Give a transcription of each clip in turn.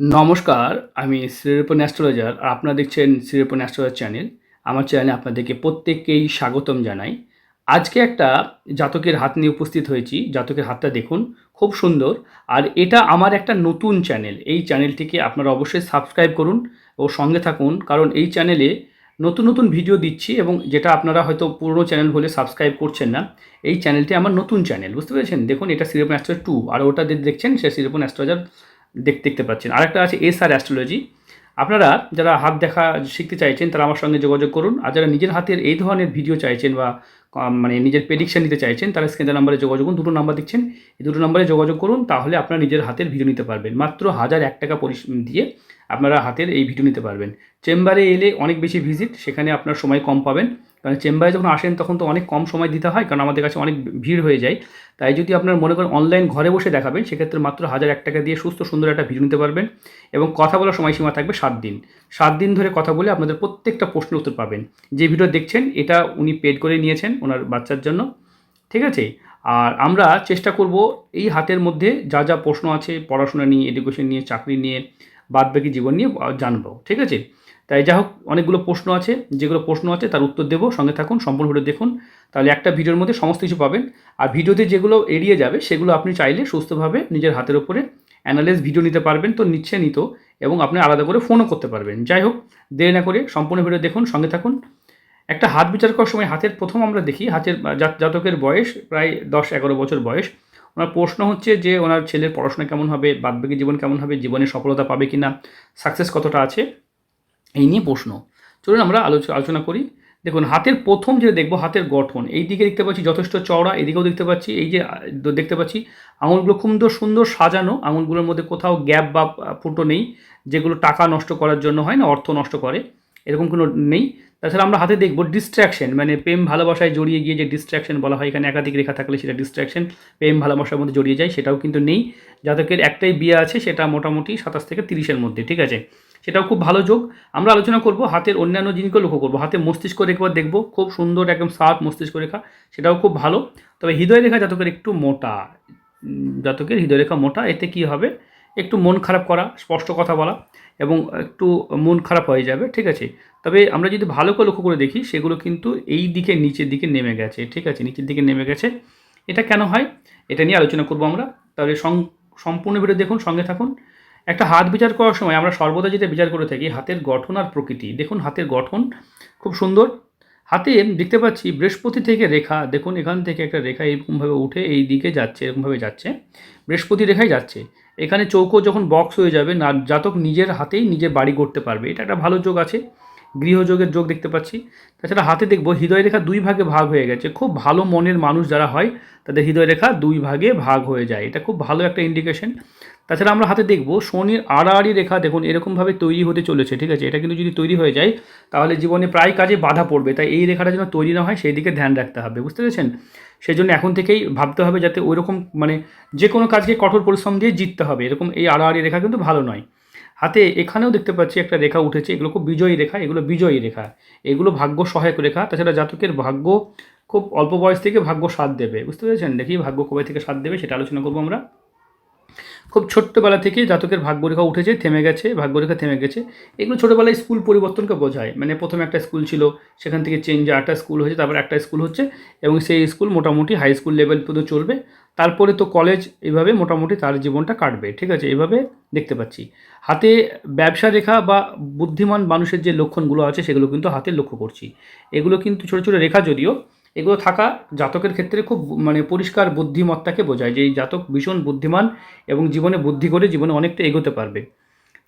নমস্কার, আমি শ্রীরূপন অ্যাস্ট্রোলজার আর আপনারা দেখছেন শ্রীরূপন অ্যাস্ট্রোলজার চ্যানেল। আমার চ্যানেলে আপনাদেরকে প্রত্যেককেই স্বাগতম জানাই। আজকে একটা জাতকের হাত নিয়ে উপস্থিত হয়েছি। জাতকের হাতটা দেখুন, খুব সুন্দর। আর এটা আমার একটা নতুন চ্যানেল। এই চ্যানেলটিকে আপনারা অবশ্যই সাবস্ক্রাইব করুন ও সঙ্গে থাকুন। কারণ এই চ্যানেলে নতুন নতুন ভিডিও দিচ্ছি এবং যেটা আপনারা হয়তো পুরনো চ্যানেল বলে সাবস্ক্রাইব করছেন না, এই চ্যানেলটি আমার নতুন চ্যানেল। বুঝতে পেরেছেন? দেখুন, এটা সিরিপন অ্যাস্ট্রোলজার টু। আর ওটা দেখছেন, সে সিরিপন অ্যাস্ট্রোলজার দেখ, দেখতে পাচ্ছেন। আরেকটা আছে এস আর অ্যাস্ট্রোলজি। আপনারা যারা হাত দেখা শিখতে চাইছেন, তারা আমার সঙ্গে যোগাযোগ করুন। আর যারা নিজের হাতের এই ধরনের ভিডিও চাইছেন বা মানে নিজের প্রেডিকশান নিতে চাইছেন, তারা স্ক্রিনের নাম্বারে যোগাযোগ করুন, দুটো নাম্বার দিচ্ছেন এই দুটো নাম্বারে যোগাযোগ করুন, তাহলে আপনারা নিজের হাতের ভিডিও নিতে পারবেন। মাত্র হাজার এক টাকা পরিশ, দিয়ে আপনারা হাতের এই ভিডিও নিতে পারবেন। চেম্বারে এলে অনেক বেশি ভিজিট সেখানে আপনার সময় কম পাবেন। কারণ চেম্বারে যখন আসেন তখন তো অনেক কম সময় দিতে হয়, কারণ আমাদের কাছে অনেক ভিড় হয়ে যায়। তাই যদি আপনার মনে করেন অনলাইন ঘরে বসে দেখাবেন, সেক্ষেত্রে মাত্র হাজার এক টাকা দিয়ে সুস্থ সুন্দর একটা ভিডিও নিতে পারবেন এবং কথা বলার সময়সীমা থাকবে সাত দিন। সাত দিন ধরে কথা বলে আপনাদের প্রত্যেকটা প্রশ্নের উত্তর পাবেন। যে ভিডিও দেখছেন, এটা উনি পেড করে নিয়েছেন ওনার বাচ্চার জন্য। ঠিক আছে? আর আমরা চেষ্টা করব এই হাতের মধ্যে যা যা প্রশ্ন আছে, পড়াশোনা নিয়ে এডুকেশন নিয়ে, চাকরি নিয়ে, বাদবাকি জীবন নিয়ে জানব। ঠিক আছে? তাই যা হোক, অনেকগুলো প্রশ্ন আছে, যেগুলো প্রশ্ন আছে তার উত্তর দেবো, সঙ্গে থাকুন, সম্পূর্ণ ভিডিও দেখুন। তাহলে একটা ভিডিওর মধ্যে সমস্ত কিছু পাবেন। আর ভিডিওতে যেগুলো এড়িয়ে যাবে, সেগুলো আপনি চাইলে সুস্থভাবে নিজের হাতের ওপরে অ্যানালাইজ ভিডিও নিতে পারবেন তো নিচ্ছে নিত এবং আপনি আলাদা করে ফোনও করতে পারবেন। যাই হোক, দেরি না করে সম্পূর্ণ ভিডিও দেখুন, সঙ্গে থাকুন। একটা হাত বিচার করার সময় হাতের প্রথম আমরা দেখি, হাতের জাতকের বয়স প্রায় দশ এগারো বছর বয়স। ওনার প্রশ্ন হচ্ছে যে ওনার ছেলের পড়াশোনা কেমন হবে, বাদবাকি জীবন কেমন হবে, জীবনে সফলতা পাবে কি না সাকসেস কতটা আছে? এই নিয়ে প্রশ্ন। চলুন আমরা আলোচ- আলোচনা করি। দেখুন, হাতের প্রথম যেটা দেখব, হাতের গঠন। এই দিকে দেখতে পাচ্ছি যথেষ্ট চওড়া, এদিকেও দেখতে পাচ্ছি, এই যে দেখতে পাচ্ছি আঙুলগুলো খুব সুন্দর সাজানো। আঙুলগুলোর মধ্যে কোথাও গ্যাপ বা ফুটো নেই, যেগুলো টাকা নষ্ট করার জন্য হয় না, অর্থ নষ্ট করে। এরকম কোনো নেই। তাছাড়া আমরা হাতে দেখব ডিস্ট্র্যাকশন মানে প্রেম ভালোবাসায় জড়িয়ে গিয়ে যে ডিস্ট্র্যাকশন বলা হয়, এখানে একাধিক রেখা থাকলে সেটা ডিস্ট্র্যাকশন প্রেম ভালোবাসার মধ্যে জড়িয়ে যায়, সেটাও কিন্তু নেই। জাতকের একটাই বিয়ে আছে, সেটা মোটামুটি সাতাশ থেকে তিরিশের মধ্যে, ঠিক আছে? সেটাও খুব ভালো যোগ। আমরা আলোচনা করব হাতের অন্যান্য জিনিসগুলো লক্ষ্য করব। হাতে মস্তিষ্ক রেখা দেখব, খুব সুন্দর একদম সাত মস্তিষ্ক রেখা, সেটাও খুব ভালো। তবে হৃদয় রেখা জাতকের একটু মোটা। জাতকের হৃদয় রেখা মোটা, এতে কি হবে? একটু মন খারাপ করা, স্পষ্ট কথা বলা, এবং একটু মন খারাপ হয়ে যাবে, ঠিক আছে? তবে আমরা যদি ভালো করে লক্ষ্য করে দেখি, সেগুলো কিন্তু এই দিকে নিচের দিকে নেমে গেছে, ঠিক আছে? নিচের দিকে নেমে গেছে। এটা কেন হয়? এটা নিয়ে আলোচনা করব আমরা। তাহলে সম্পূর্ণ ভিডিও দেখুন, সঙ্গে থাকুন। একটা হাত বিচার করার সময় আমরা সর্বদা যেটা বিচার করে থাকি, হাতের গঠন আর প্রকৃতি। দেখুন হাতের গঠন খুব সুন্দর। হাতে দেখতে পাচ্ছি বৃহস্পতি থেকে রেখা। দেখুন এখান থেকে একটা রেখা এরকমভাবে উঠে এই দিকে যাচ্ছে, এরকমভাবে যাচ্ছে। বৃহস্পতি রেখাই যাচ্ছে। এখানে চৌকো যখন বক্স হয়ে যাবে, না, জাতক নিজের হাতেই নিজের বাড়ি করতে পারবে। এটা একটা ভালো যোগ আছে। গৃহযোগের যোগ দেখতে পাচ্ছি। তাছাড়া হাতে দেখব হৃদয় রেখা দুই ভাগে ভাগ হয়ে গেছে। খুব ভালো মনের মানুষ যারা হয়, তাদের হৃদয় রেখা দুই ভাগে ভাগ হয়ে যায়। এটা খুব ভালো একটা ইন্ডিকেশন তাছাড়া আমরা হাতে দেখব শনির আড়াআড়ি রেখা দেখুন এরকমভাবে তৈরি হতে চলেছে, ঠিক আছে? এটা কিন্তু যদি তৈরি হয়ে যায়, তাহলে জীবনে প্রায় কাজে বাধা পড়বে। তাই এই রেখাটা যেন তৈরি না হয় সেই দিকে ধ্যান রাখতে হবে, বুঝতে পেরেছেন? সেই জন্য এখন থেকেই ভাবতে হবে যাতে ওই রকম মানে যে কোনো কাজকে কঠোর পরিশ্রম দিয়ে জিততে হবে, এরকম এই আড়াআড়ি রেখা কিন্তু ভালো নয়। হাতে এখানেও দেখতে পাচ্ছি একটা রেখা উঠেছে, এগুলো খুব বিজয়ী রেখা, এগুলো বিজয়ী রেখা। এগুলো ভাগ্য সহায়ক রেখা, তাছাড়া জাতকের ভাগ্য খুব অল্প বয়স থেকে ভাগ্য সাথ দেবে, বুঝতে পেরেছেন? দেখি ভাগ্য কবে থেকে সাথ দেবে, সেটা আলোচনা করব আমরা। খুব ছোট্টবেলা থেকে জাতকের ভাগ্যরেখা উঠেছে, থেমে গেছে ভাগ্যরেখা থেমে গেছে। এগুলো ছোটোবেলায় স্কুল পরিবর্তনকে বোঝায়। মানে প্রথমে একটা স্কুল ছিল, সেখান থেকে চেঞ্জ আরেকটা স্কুল হয়েছে, তারপর একটা স্কুল হচ্ছে এবং সেই স্কুল মোটামুটি হাই স্কুল লেভেল পর্যন্ত চলবে। তারপরে তো কলেজ এভাবে মোটামুটি তার জীবনটা কাটবে, ঠিক আছে? এভাবে দেখতে পাচ্ছি। হাতে ব্যবসা রেখা বা বুদ্ধিমান মানুষের যে লক্ষণগুলো আছে, সেগুলো কিন্তু হাতে লক্ষ্য করছি। এগুলো কিন্তু ছোটো ছোটো রেখা যদিও এগুলো থাকা জাতকের ক্ষেত্রে খুব মানে পরিষ্কার বুদ্ধিমত্তাকে বোঝায় যে এই জাতক ভীষণ বুদ্ধিমান এবং জীবনে বুদ্ধি করে জীবনে অনেকটা এগোতে পারবে।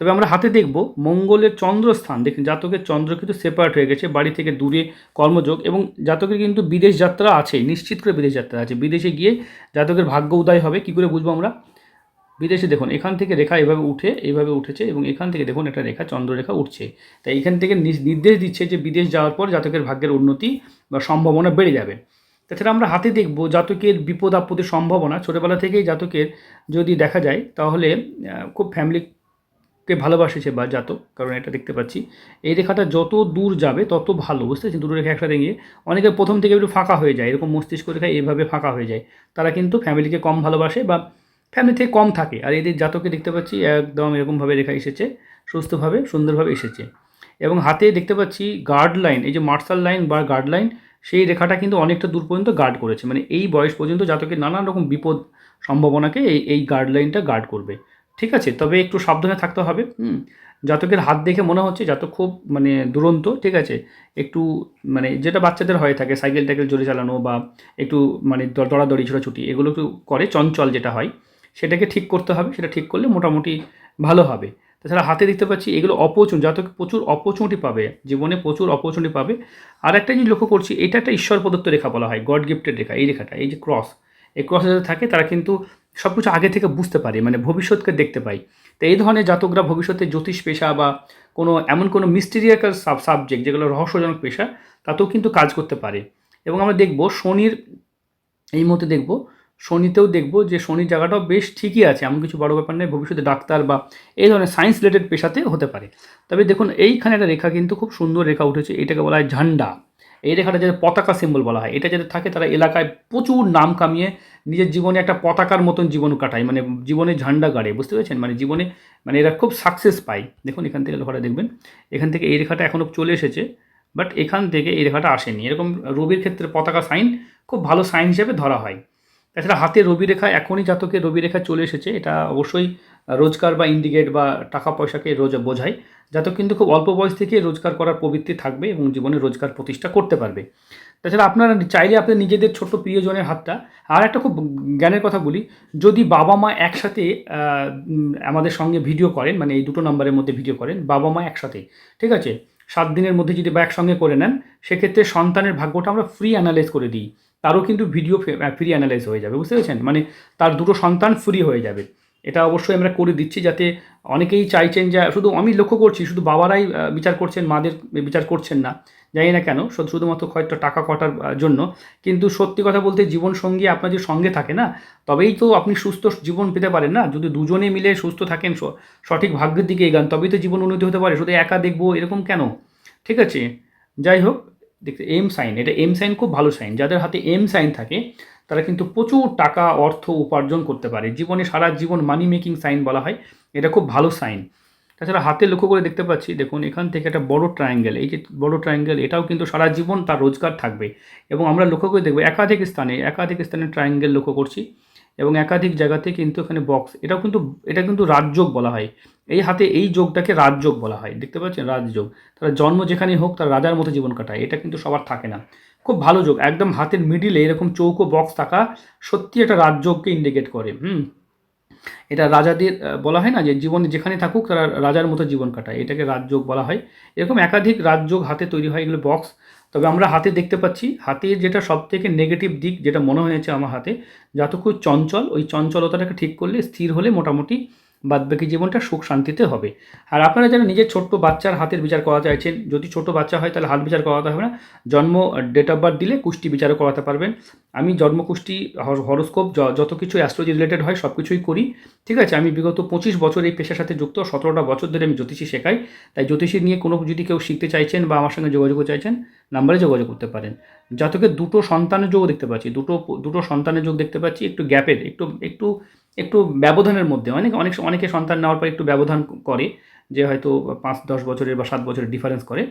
তবে আমরা হাতে দেখব মঙ্গলের চন্দ্রস্থান। দেখুন, জাতকের চন্দ্র কিন্তু সেপারেট হয়ে গেছে, বাড়ি থেকে দূরে কর্মযোগ এবং জাতকের কিন্তু বিদেশ যাত্রা আছে, নিশ্চিত করে বিদেশ যাত্রা আছে। বিদেশে গিয়ে জাতকের ভাগ্য উদয় হবে, কী করে বুঝব আমরা? বিদেশে দেখুন, এখান থেকে রেখা এভাবে উঠে এইভাবে উঠেছে এবং এখান থেকে দেখুন একটা রেখা, চন্দ্ররেখা উঠছে। তাই এখান থেকে নির্দেশ দিচ্ছে যে বিদেশ যাওয়ার পর জাতকের ভাগ্যের উন্নতি বা সম্ভাবনা বেড়ে যাবে। তাছাড়া আমরা হাতে দেখব জাতকের বিপদ আপদের সম্ভাবনা। ছোটোবেলা থেকেই জাতকের যদি দেখা যায়, তাহলে খুব ফ্যামিলিকে ভালোবাসেছে বা জাতক, কারণ এটা দেখতে পাচ্ছি। এই রেখাটা যত দূর যাবে, তত ভালো, বুঝতে পারছি দুটো রেখা একসাথে গিয়ে অনেকে প্রথম থেকে একটু ফাঁকা হয়ে যায়, এরকম মস্তিষ্ক রেখা এইভাবে ফাঁকা হয়ে যায়। তারা কিন্তু ফ্যামিলিকে কম ভালোবাসে বা ফ্যামিলি থেকে কম থাকে। আর এদের জাতকে দেখতে পাচ্ছি, একদম এরকমভাবে রেখা এসেছে, সুস্থভাবে, সুন্দরভাবে এসেছে। এবং হাতে দেখতে পাচ্ছি গার্ড লাইন এই যে মার্শাল লাইন বা গার্ড লাইন সেই রেখাটা কিন্তু অনেকটা দূর পর্যন্ত গার্ড করেছে। মানে এই বয়স পর্যন্ত জাতকের নানান রকম বিপদ সম্ভাবনাকে এই এই গার্ড লাইনটা গার্ড করবে। ঠিক আছে? তবে একটু সাবধানে থাকতে হবে, হুম? জাতকের হাত দেখে মনে হচ্ছে জাতক খুব মানে দুরন্ত, ঠিক আছে? একটু মানে যেটা বাচ্চাদের হয়ে থাকে, সাইকেল টাইকেল জোরে চালানো বা একটু মানে দৌড়াদৌড়ি, ছোটাছুটি, এগুলো একটু করে, চঞ্চল যেটা হয়, সেটাকে ঠিক করতে হবে। সেটা ঠিক করলে মোটামুটি ভালো হবে। তাছাড়া হাতে দেখতে পাচ্ছি এগুলো অপরচুন জাতক প্রচুর অপরচুনিটি পাবে, জীবনে প্রচুর অপরচুনিটি পাবে। আর একটা জিনিস লক্ষ্য করছি, এটা একটা ঈশ্বর প্রদত্ত রেখা বলা হয় গড গিফটেড রেখা, এই রেখাটা, এই যে ক্রস এই ক্রসে যাদের থাকে, তারা কিন্তু সব কিছু আগে থেকে বুঝতে পারে মানে ভবিষ্যৎকে দেখতে পায়। তো এই ধরনের জাতকরা ভবিষ্যতে জ্যোতিষ পেশা বা কোনো, এমন কোনো মিস্টিরিয়াকাল সাব সাবজেক্ট যেগুলো রহস্যজনক পেশা, তাতেও কিন্তু কাজ করতে পারে। এবং আমরা দেখব শনির, এই মুহূর্তে দেখব শনিতেও দেখব যে শনির জায়গাটাও বেশ ঠিকই আছে, এমন কিছু বড় ব্যাপার নেই ভবিষ্যতে ডাক্তার বা এই ধরনের সায়েন্স রিলেটেড পেশাতে হতে পারে। তবে দেখুন, এইখানে একটা রেখা কিন্তু খুব সুন্দর রেখা উঠেছে, এটাকে বলা হয় ঝান্ডা। এই রেখাটা যাদের পতাকা সিম্বল বলা হয়, এটা যাদের থাকে তারা এলাকায় প্রচুর নাম কামিয়ে নিজের জীবনে একটা পতাকার মতন জীবন কাটায় মানে জীবনে ঝান্ডা গাড়ে, বুঝতে পেরেছেন? মানে জীবনে মানে এরা খুব সাকসেস পায়। দেখুন, এখান থেকে লেখাটা দেখবেন, এখান থেকে এই রেখাটা এখনও চলে এসেছে বাট এখান থেকে এই রেখাটা আসেনি। এরকম রবির ক্ষেত্রে পতাকা সাইন খুব ভালো সাইন হিসেবে ধরা হয়। তাছাড়া হাতে রবি রেখা এখনই জাতকে রবি রেখা চলে এসেছে। এটা অবশ্যই রোজগার বা ইন্ডিকেট বা টাকা পয়সাকে রোজ বোঝায়। জাতক কিন্তু খুব অল্প বয়স থেকে রোজগার করার প্রবৃত্তি থাকবে এবং জীবনে রোজগার প্রতিষ্ঠা করতে পারবে। তাছাড়া আপনারা চাইলে আপনি নিজেদের ছোট্ট প্রিয়জনের হাতটা, আর একটা খুব জ্ঞানের কথা বলি, যদি বাবা মা একসাথে আমাদের সঙ্গে ভিডিও করেন মানে এই দুটো নাম্বারের মধ্যে ভিডিও করেন, বাবা মা একসাথে, ঠিক আছে? সাত দিনের মধ্যে যদি বা একসঙ্গে করে নেন, সেক্ষেত্রে সন্তানের ভাগ্যটা আমরা ফ্রি অ্যানালাইজ করে দিই। তারও কিন্তু ভিডিও ফ্রি অ্যানালাইজ হয়ে যাবে, বুঝতে পেরেছেন? মানে তার দুটো সন্তান ফ্রি হয়ে যাবে। এটা অবশ্যই আমরা করে দিচ্ছি যাতে অনেকেই চাইছেন যে, শুধু আমি লক্ষ্য করছি, শুধু বাবারাই বিচার করছেন, মাদের বিচার করছেন না, জানি না কেন শুধুমাত্র হয়তো টাকা কটার জন্য। কিন্তু সত্যি কথা বলতে জীবন সঙ্গী আপনার যে সঙ্গে থাকে না, তবেই তো আপনি সুস্থ জীবন পেতে পারেন না। যদি দুজনে মিলে সুস্থ থাকেন সঠিক ভাগ্যের দিকে এগান, তবেই তো জীবন উন্নতি হতে পারে। শুধু একা দেখব এরকম কেন? ঠিক আছে? যাই হোক দেখতে এম সাইন এটা এম সাইন খুব ভালো সাইন যাদের হাতে এম সাইন থাকে, তারা কিন্তু প্রচুর টাকা, অর্থ উপার্জন করতে পারে। জীবনে, সারা জীবন মানি মেকিং সাইন বলা হয়, এটা খুব ভালো সাইন তাছাড়া হাতে লক্ষ্য করে দেখতে পাচ্ছি, দেখুন, এখান থেকে একটা বড় ট্রায়াঙ্গেল এই যে বড় ট্রায়াঙ্গেল এটাও কিন্তু সারা জীবন তার রোজগার থাকবে। এবং আমরা লক্ষ্য করে দেখব, একাধিক স্থানে একাধিক স্থানে ট্রায়াঙ্গেল লক্ষ্য করছি। এবং একাধিক জায়গাতে কিন্তু এখানে বক্স এটাও কিন্তু, এটা কিন্তু রাজযোগ বলা হয়। এই হাতে এই যোগটাকে রাজযোগ বলা হয়। দেখতে পাচ্ছেন? রাজযোগ। তারা জন্ম যেখানে হোক, তার রাজার মতো জীবন কাটায়। এটা কিন্তু সবার থাকে না। খুব ভালো যোগ। একদম হাতের মিডিলে এরকম চৌকো বক্স থাকা সত্যি এটা রাজযোগকে ইন্ডিকেট করে। হুম? এটা রাজাদের বলা হয় না যে জীবনে যেখানে থাকুক, তারা রাজার মতো জীবন কাটায়। এটাকে রাজযোগ বলা হয়। এরকম একাধিক রাজযোগ হাতে তৈরি হয়। এগুলো বক্স তবে আমরা হাতে দেখতে পাচ্ছি হাতের যেটা সব থেকে নেগেটিভ দিক যেটা মনে হয়েছে আমার হাতে যাতে খুব চঞ্চল, ওই চঞ্চলতাটাকে ঠিক করলে স্থির হলে মোটামুটি বাদবাকি জীবনটা সুখ শান্তিতে হবে। আর আপনারা যারা নিজের ছোট্ট বাচ্চার হাতের বিচার করা চাইছেন, যদি ছোট বাচ্চা হয় তাহলে হাত বিচার করাতে হবে না। জন্ম ডেট অফ বার্থ দিলে কুষ্টি বিচারও করাতে পারবেন। আমি জন্মকুষ্টি হরস্কোপ যত কিছু অ্যাস্ট্রোলজি রিলেটেড হয় সব কিছুই করি। ঠিক আছে, আমি বিগত পঁচিশ বছর এই পেশার সাথে যুক্ত, সতেরোটা বছর ধরে আমি জ্যোতিষী শেখাই। তাই জ্যোতিষী নিয়ে কোনো যদি কেউ শিখতে চাইছেন বা আমার সঙ্গে যোগাযোগ চাইছেন, নাম্বারে যোগাযোগ করতে পারেন। জাতকের দুটো সন্তানের যোগ দেখতে পাচ্ছি, দুটো দুটো সন্তানের যোগ দেখতে পাচ্ছি একটু গ্যাপের, একটু একটু একটু ব্যবধানের মধ্যে। অনেক অনেক, অনেকে সন্তান নেওয়ার পর একটু ব্যবধান করে, যে হয়তো পাঁচ, দশ বছরের বা সাত বছরের ডিফারেন্স করে।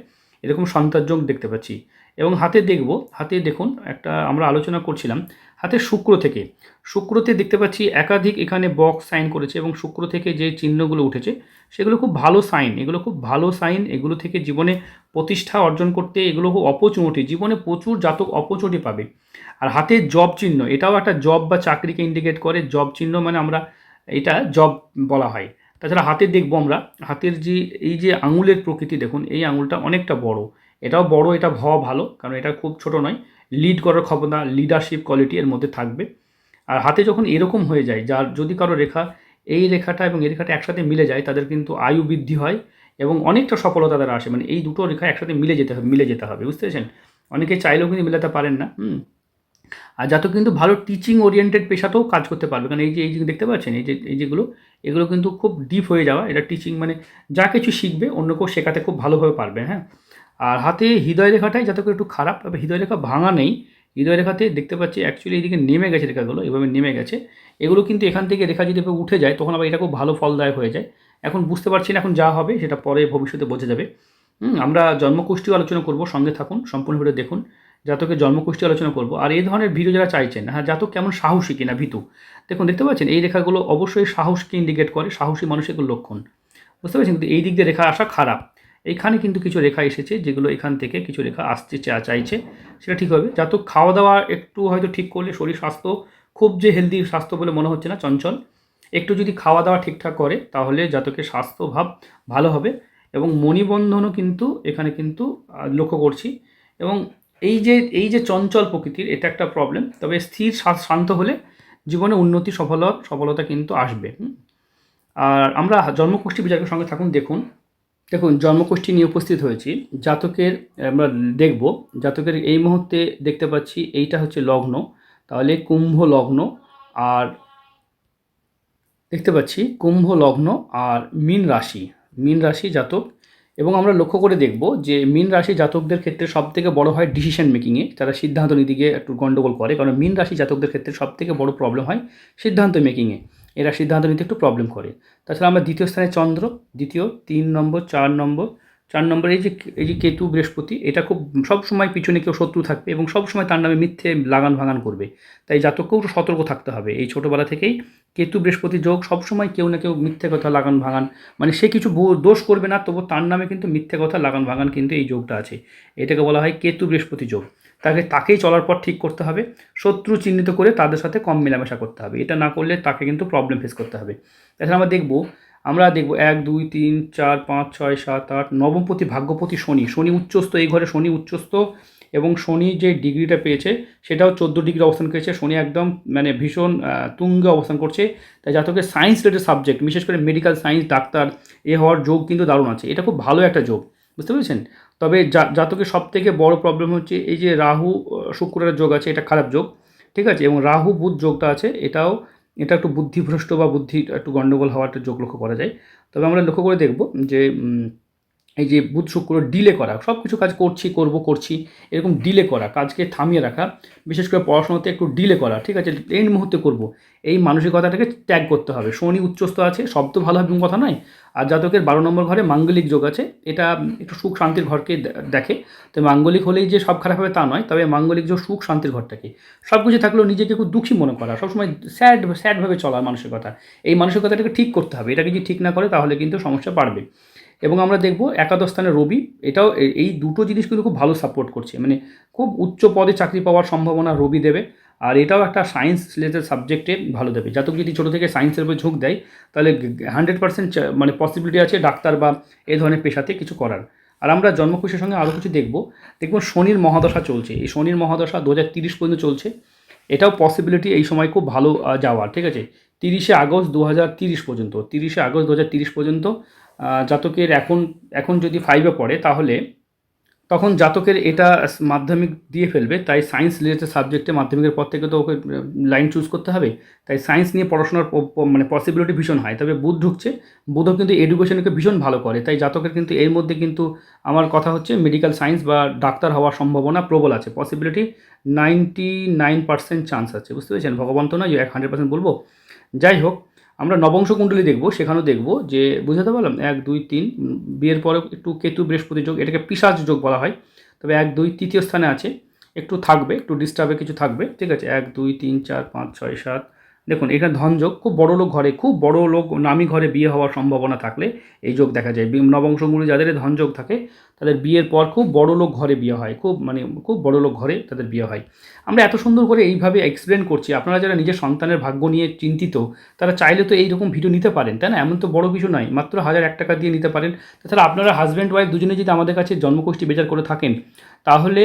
এরকম সন্তান যোগ দেখতে পাচ্ছি। এবং হাতে দেখব, হাতে দেখুন, একটা আমরা আলোচনা করছিলাম, হাতে শুক্র থেকে। শুক্রতে দেখতে পাচ্ছি একাধিক এখানে বক্স সাইন করেছে এবং শুক্র থেকে যে চিহ্নগুলো উঠেছে, সেগুলো খুব ভালো সাইন, এগুলো খুব ভালো সাইন, এগুলো থেকে জীবনে প্রতিষ্ঠা অর্জন করতে এগুলো খুব অপরচুনিটি জীবনে প্রচুর জাতক অপরচুনিটি পাবে। আর হাতে জব চিহ্ন, এটাও একটা জব বা চাকরিকে ইন্ডিকেট করে, জব চিহ্ন মানে আমরা এটা জব বলা হয়। তাছাড়া হাতে দেখব আমরা। হাতের যে, এই যে আঙুলের প্রকৃতি দেখুন, এই আঙুলটা অনেকটা বড়। এটাও বড়, এটা হওয়া ভালো, কারণ এটা খুব ছোট নয়। লিড করার ক্ষমতা লিডারশিপ কোয়ালিটি এর মধ্যে থাকবে। আর হাতে যখন এরকম হয়ে যায়, যার যদি কারও রেখা, এই রেখাটা এবং এই রেখাটা একসাথে মিলে যায়, তাদের কিন্তু আয়ু বৃদ্ধি হয় এবং অনেকটা সফলতা তারা আসে। মানে এই দুটো রেখা একসাথে মিলে যেতে হবে মিলে যেতে হবে, বুঝতে পেরেছেন? অনেকে চাইলেও কিন্তু মেলাতে পারেন না, হুম। আর যাতে কিন্তু ভালো টিচিং ওরিয়েন্টেড পেশাতেও কাজ করতে পারবে। কারণ এই যে এই যে দেখতে পাচ্ছেন এই যে এই যেগুলো এগুলো কিন্তু খুব ডিপ হয়ে যাওয়া। এটা টিচিং মানে যা কিছু শিখবে অন্য কেউ শেখাতে খুব ভালোভাবে পারবে হ্যাঁ? আর হাতে হৃদয় রেখাটাই যাতে করে একটু খারাপ তবে হৃদয় রেখা ভাঙা নেই। হৃদয় রেখাতে দেখতে পাচ্ছি অ্যাকচুয়ালি এইদিকে নেমে গেছে রেখাগুলো এভাবে নেমে গেছে। এগুলো কিন্তু এখান থেকে রেখা যদি উঠে যায় তখন আবার এটা খুব ভালো ফলদায়ক হয়ে যায়। এখন বুঝতে পারছি না এখন যা হবে সেটা পরে ভবিষ্যতে বোঝা যাবে। হুম, আমরা জন্মকুষ্ঠিও আলোচনা করব সঙ্গে থাকুন সম্পূর্ণভাবে দেখুন। জাতকের জন্মকুষ্ঠি আলোচনা করব। আর এই ধরনের ভিডিও যারা চাইছেন হ্যাঁ জাতক কেমন সাহসী কিনা ভীতু? দেখুন, দেখতে পাচ্ছেন, এই রেখাগুলো অবশ্যই সাহসকে ইন্ডিকেট করে, সাহসী মানুষের লক্ষণ। বুঝতে পারছেন? কিন্তু এই দিক দিয়ে রেখা আসা খারাপ। এইখানে কিন্তু কিছু রেখা এসেছে, যেগুলো এখান থেকে কিছু রেখা আসতে চা- চাইছে, সেটা ঠিক হবে। জাতক খাওয়া দাওয়া একটু হয়তো ঠিক করলে শরীর স্বাস্থ্য খুব যে হেলদি স্বাস্থ্য বলে মনে হচ্ছে না, চঞ্চল। একটু যদি খাওয়া দাওয়া ঠিকঠাক করে, তাহলে জাতকের স্বাস্থ্য ভাব ভালো হবে। এবং মণিবন্ধনও কিন্তু এখানে কিন্তু লক্ষ্য করছি। এবং এই যে এই যে চঞ্চল প্রকৃতির, এটা একটা প্রবলেম তবে স্থির শান্ত হলে জীবনে উন্নতি সফলতা সফলতা কিন্তু আসবে আর আমরা জন্মকুষ্ঠী বিচারকের সঙ্গে থাকুন, দেখুন। দেখুন জন্মকুষ্ঠী নিয়ে উপস্থিত হয়েছি। জাতকের, আমরা দেখব, জাতকের এই মুহূর্তে দেখতে পাচ্ছি, এইটা হচ্ছে লগ্ন, তাহলে কুম্ভ লগ্ন, আর দেখতে পাচ্ছি কুম্ভ লগ্ন আর মীন রাশি। মীন রাশি জাতক এবং আমরা লক্ষ্য করে দেখব যে মীন রাশি জাতকদের ক্ষেত্রে সব থেকে বড় হয় ডিসিশন মেকিংয়ে তারা সিদ্ধান্ত নীতিকে একটু গণ্ডগোল করে, কারণ মীন রাশি জাতকদের ক্ষেত্রে সবথেকে বড় প্রবলেম হয় সিদ্ধান্ত মেকিংয়ে এরা সিদ্ধান্ত নিতে একটু প্রবলেম করে। তাছাড়া আমরা দ্বিতীয় স্থানে চন্দ্র, দ্বিতীয় তিন নম্বর, চার নম্বর চার নম্বর এই যে এই যে কেতু, বৃহস্পতি, এটা খুব সব সময় পিছনে কেউ শত্রু থাকবে এবং সব সময় তার নামে মিথ্যে লাগান ভাঙান করবে। তাই জাতককেও সতর্ক থাকতে হবে। এই ছোটোবেলা থেকেই কেতু, বৃহস্পতি যোগ সবসময় কেউ না কেউ মিথ্যে কথা লাগান ভাঙান মানে সে কিছু দোষ করবে না তবু তার নামে কিন্তু মিথ্যে কথা লাগান ভাঙান কিন্তু এই যোগটা আছে। এটাকে বলা হয় কেতু, বৃহস্পতি যোগ। তাকে, তাকেই চলার পর ঠিক করতে হবে, শত্রু চিহ্নিত করে তাদের সাথে কম মেলামেশা করতে হবে। এটা না করলে তাকে কিন্তু প্রবলেম ফেস করতে হবে। তাছাড়া আমরা দেখব আমরা দেখব এক, দুই, তিন, চার, পাঁচ, ছয়, সাত, আট নবমপতি ভাগ্যপতি শনি। শনি উচ্চস্থ, এই ঘরে শনি উচ্চস্থ এবং শনি যে ডিগ্রিটা পেয়েছে সেটাও চোদ্দ ডিগ্রি অবস্থান করেছে। শনি একদম মানে ভীষণ তুঙ্গে অবস্থান করছে। তাই জাতকের সায়েন্স রিলেটেড সাবজেক্ট বিশেষ করে মেডিকেল সায়েন্স ডাক্তার, এ হওয়ার যোগ কিন্তু দারুণ আছে। এটা খুব ভালো একটা যোগ, বুঝতে পেরেছেন? তবে জাতকের সব থেকে বড় প্রবলেম হচ্ছে এই যে রাহু শুক্রের যোগ আছে, এটা খারাপ যোগ, ঠিক আছে? এবং রাহু, বুধ যোগটা আছে, এটাও এটা একটু বুদ্ধিভ্রষ্ট বা বুদ্ধি একটু গণ্ডগোল হওয়ার একটা যোগ লক্ষ্য করা যায়। তবে আমরা লক্ষ্য করে দেখব যে এই যে বুধ শুক্র ডিলে করা সব কিছু কাজ করছি, করব, করছি, এরকম ডিলে করা, কাজকে থামিয়ে রাখা, বিশেষ করে পড়াশোনাতে একটু ডিলে করা, ঠিক আছে, এই মুহূর্তে করব। এই মানসিকতাটাকে ত্যাগ করতে হবে। শনি উচ্চস্থ আছে শব্দ ভালো হবে কথা নয়। আর জাতকের বারো নম্বর ঘরে মাঙ্গলিক যোগ আছে, এটা একটু সুখ শান্তির ঘরকে দেখে। তো মাঙ্গলিক হলেই যে সব খারাপ হবে তা নয়, তবে মাঙ্গলিক যোগ সুখ শান্তির ঘরটাকে। সব কিছু থাকলেও নিজেকে খুব দুঃখী মনে করা, সবসময় স্যাড স্যাডভাবে চলার মানসিকতা। এই মানসিকতাটাকে ঠিক করতে হবে। এটাকে যদি ঠিক না করে, তাহলে কিন্তু সমস্যা বাড়বে। এবং আমরা দেখব একাদশ স্থানে রবি, এটাও এই দুটো জিনিস কিন্তু খুব ভালো সাপোর্ট করছে। মানে খুব উচ্চ পদে চাকরি পাওয়ার সম্ভাবনা রবি দেবে, আর এটাও একটা সায়েন্স রিলেটেড সাবজেক্টে ভালো দেবে। জাতক যদি ছোটো থেকে সায়েন্সের উপর ঝোঁক দেয়, তাহলে হান্ড্রেড পার্সেন্ট মানে পসিবিলিটি আছে ডাক্তার বা এই ধরনের পেশাতে কিছু করার। আর আমরা জন্মকুশের সঙ্গে আরও কিছু দেখব। দেখব শনির মহাদশা চলছে। এই শনির মহাদশা দু হাজার তিরিশ পর্যন্ত চলছে। এটাও পসিবিলিটি এই সময় খুব ভালো যাওয়ার। ঠিক আছে? তিরিশে আগস্ট দু পর্যন্ত, তিরিশে আগস্ট দু পর্যন্ত জাতকের এখন এখন যদি ফাইভে পড়ে, তাহলে তখন জাতকের এটা মাধ্যমিক দিয়ে ফেলবে। তাই সায়েন্স রিলেটেড সাবজেক্টে মাধ্যমিকের পর থেকে তো ওকে লাইন চুজ করতে হবে। তাই সায়েন্স নিয়ে পড়াশোনার মানে পসিবিলিটি ভীষণ হয় তবে বুধ ঢুকছে। বুধও কিন্তু এডুকেশনকে ভীষণ ভালো করে। তাই জাতকের কিন্তু এর মধ্যে কিন্তু আমার কথা হচ্ছে মেডিকেল সায়েন্স বা ডাক্তার হওয়ার সম্ভাবনা প্রবল আছে। Possibility ninety nine percent chance আছে। বুঝতে পেরেছেন? ভগবান তো নয় এক হান্ড্রেড পার্সেন্ট বলব। যাই হোক আমরা নবংশ কুণ্ডলী দেখব, সেখানেও দেখব যে, বুঝাতে পারলাম? এক, দুই, তিন বিয়ের পরে একটু কেতু বৃহস্পতি যোগ, এটাকে পিসাজ যোগ বলা হয়। তবে এক, দুই তৃতীয় স্থানে আছে, একটু থাকবে, একটু ডিস্টার্বে কিছু থাকবে, ঠিক আছে? এক, দুই, তিন, চার, পাঁচ, ছয়, সাত দেখুন, এটা ধনযোগ, খুব বড় লোক ঘরে, খুব বড় লোক নামি ঘরে বিয়ে হওয়ার সম্ভাবনা থাকলে এই যোগ দেখা যায়। নবংশগুলি যাদের ধনযোগ থাকে, তাদের বিয়ের পর খুব বড় লোক ঘরে বিয়ে হয়, খুব মানে খুব বড় লোক ঘরে তাদের বিয়ে হয়। আমরা এত সুন্দর করে এইভাবে এক্সপ্লেন করছি, আপনারা যারা নিজের সন্তানের ভাগ্য নিয়ে চিন্তিত, তারা চাইলে তো এইরকম ভিডিও নিতে পারেন, তাই না? এমন তো বড় কিছু নয়, মাত্র হাজার এক টাকা দিয়ে নিতে পারেন। তাছাড়া আপনারা হাজব্যান্ড ওয়াইফ দুজনে যদি আমাদের কাছে জন্মকোষ্ঠী বেচার করে থাকেন, তাহলে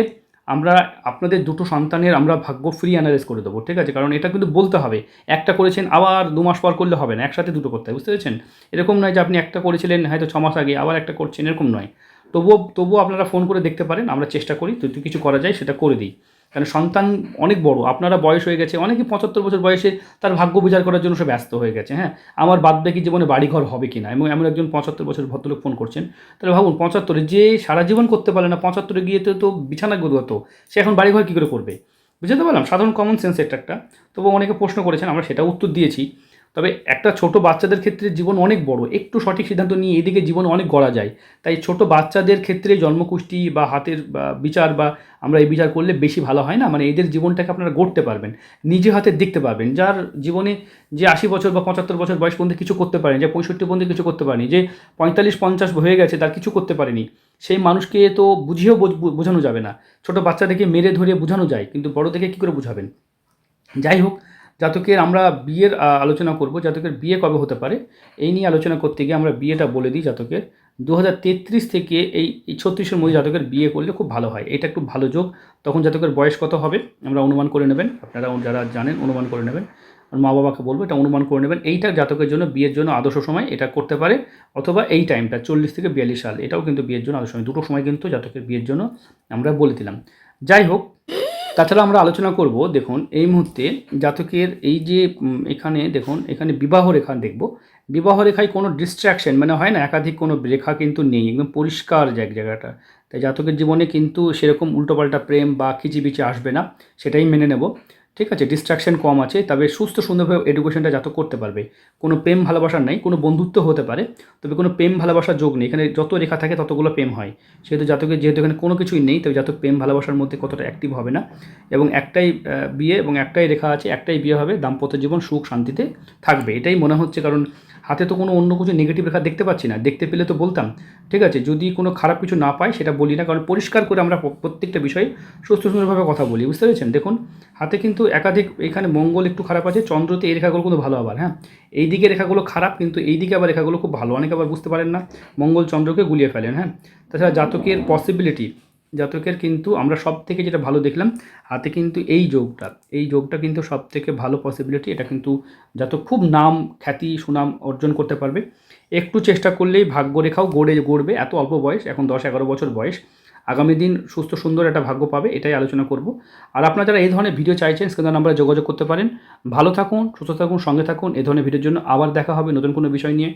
আমরা আপনাদের দুটো সন্তানের আমরা ভাগ্য ফ্রি অ্যানালাইজ করে দেবো, ঠিক আছে? কারণ এটা কিন্তু বলতে হবে, একটা করেছেন আবার দু মাস পর করলে হবে না, একসাথে দুটো করতে হবে বুঝতে পেরেছেন? এরকম নয় যে আপনি একটা করেছিলেন, হয়তো ছ মাস আগে, আবার একটা করছেন, এরকম নয়। তবুও তবুও আপনারা ফোন করে দেখতে পারেন, আমরা চেষ্টা করি, যদি কিছু করা যায় সেটা করে দিই। কারণ সন্তান অনেক বড়, আপনারা বয়স হয়ে গেছে, অনেকে পঁচাত্তর বছর বয়সে তার ভাগ্য বিচার করার জন্য সে ব্যস্ত হয়ে গেছে হ্যাঁ? আমার বাদ বাকি জীবনে বাড়িঘর হবে কি না এবং এমন একজন পঁচাত্তর বছর ভদ্রলোক ফোন করছেন, তাহলে ভাবুন, পঁচাত্তরে যে সারা জীবন করতে পারে না, পঁচাত্তরে গিয়ে তো বিছানা গদগত সে এখন বাড়িঘর কী করে করবে? বুঝতে পারলাম? সাধারণ কমন সেন্স এটা একটা। তবু অনেকে প্রশ্ন করেছেন, আমরা সেটা উত্তর দিয়েছি। তবে একটা ছোট বাচ্চাদের ক্ষেত্রে জীবন অনেক বড়। একটু সঠিক সিদ্ধান্ত নিয়ে এদিকে জীবন অনেক গড়া যায়। তাই ছোট বাচ্চাদের ক্ষেত্রে জন্মকুষ্টি বা হাতের বিচার বা আমরা এই বিচার করলে বেশি ভালো হয় না? মানে এদের জীবনটাকে আপনারা গড়তে পারবেন। নিজে হাতে দেখতে পারবেন। যার জীবনে যে আশি বছর বা পঁচাত্তর বছর বয়স পর্যন্ত কিছু করতে পারেনি, যে পঁয়ষট্টি পর্যন্ত কিছু করতে পারেনি, যে পঁয়তাল্লিশ, পঞ্চাশ হয়ে গেছে, তার কিছু করতে পারেনি, সেই মানুষকে তো বুঝিয়েও বোঝানো যাবে না। ছোট বাচ্চাদেরকে মেরে ধরে বোঝানো যায়, কিন্তু বড়দেরকে কী করে বোঝাবেন? যাই হোক জাতকের আমরা বিয়ের আলোচনা করব, জাতকের বিয়ে কবে হতে পারে? এই নিয়ে আলোচনা করতে গিয়ে আমরা বিয়েটা বলে দিই জাতকের। দু হাজার তেত্রিশ থেকে এই ছত্রিশের মধ্যে জাতকের বিয়ে করলে খুব ভালো হয়। এটা একটু ভালো যোগ। তখন জাতকের বয়স কত হবে? আমরা অনুমান করে নেবেন। আপনারা যারা জানেন, অনুমান করে নেবেন। মা বাবাকে বলব, এটা অনুমান করে নেবেন। এইটা জাতকের জন্য বিয়ের জন্য আদর্শ সময় এটা করতে পারে। অথবা এই টাইমটা, চল্লিশ থেকে বিয়াল্লিশ সাল, এটাও কিন্তু বিয়ের জন্য আদর্শ সময়। দুটো সময় কিন্তু জাতকের বিয়ের জন্য আমরা বলে দিলাম। যাই হোক তাছাড়া আমরা আলোচনা করব, দেখুন, এই মুহূর্তে জাতকের এই যে এখানে দেখুন, এখানে বিবাহ রেখা দেখব। বিবাহ রেখায় কোনো ডিস্ট্র্যাকশন মানে হয় না, একাধিক কোনো রেখা কিন্তু নেই, একদম পরিষ্কার জায়গ, জায়গাটা। তাই জাতকের জীবনে কিন্তু সেরকম উল্টোপাল্টা প্রেম বা খিচিবিচি আসবে না, সেটাই মেনে নেব। ঠিক আছে ডিস্ট্রাকশন কম আছে, তবে সুস্থ সুন্দরভাবে এডুকেশনটা জাতক করতে পারবে। কোনো প্রেম ভালোবাসার নাই, কোনো বন্ধুত্ব হতে পারে, তবে কোনো প্রেম ভালোবাসার যোগ নেই। এখানে যত রেখা থাকে ততগুলো প্রেম হয়। সেহেতু জাতকের, যেহেতু এখানে কোনো কিছুই নেই, তবে জাতক প্রেম ভালোবাসার মধ্যে কতটা অ্যাক্টিভ হবে না। এবং একটাই বিয়ে এবং একটাই রেখা আছে, একটাই বিয়ে হবে, দাম্পত্য জীবন সুখ শান্তিতে থাকবে। এটাই মনে হচ্ছে কারণ হাতে তো কোনো অন্য কিছু নেগেটিভ রেখা দেখতে পাচ্ছি না। দেখতে পেলে তো বলতাম, ঠিক আছে, যদি কোনো খারাপ কিছু না পাই সেটা বলি না, কারণ পরিষ্কার করে আমরা প্রত্যেকটা বিষয়ে সুস্থ সুন্দরভাবে কথা বলি, বুঝতে পেরেছেন? দেখুন, হাতে কিন্তু একাধিক, এখানে মঙ্গল একটু খারাপ আছে, চন্দ্রতে এই রেখাগুলো কিন্তু ভালো আবার হ্যাঁ? এই দিকে রেখাগুলো খারাপ, কিন্তু এই দিকে আবার রেখাগুলো খুব ভালো। অনেকে আবার বুঝতে পারেন না, মঙ্গল চন্দ্রকে গুলিয়ে ফেলেন হ্যাঁ? তাছাড়া জাতকের পসিবিলিটি জাতকের কিন্তু আমরা সব থেকে যেটা ভালো দেখলাম হাতে কিন্তু এই যোগটা এই যোগটা কিন্তু সব থেকে ভালো পসিবিলিটি এটা কিন্তু জাতক খুব নাম, খ্যাতি, সুনাম অর্জন করতে পারবে। একটু চেষ্টা করলেই ভাগ্যরেখাও গড়ে, গড়বে, এত অল্প বয়স, এখন দশ এগারো বছর বয়স। আগামী দিন সুস্থ, সুন্দর একটা ভাগ্য পাবে, এটাই আলোচনা করব। আর আপনারা যারা এই ধরনের ভিডিও চাইছেন স্ক্রিনের আমরা যোগাযোগ করতে পারেন। ভালো থাকুন, সুস্থ থাকুন, সঙ্গে থাকুন, এই ধরনের ভিডিওর জন্য আবার দেখা হবে নতুন কোনো বিষয় নিয়ে।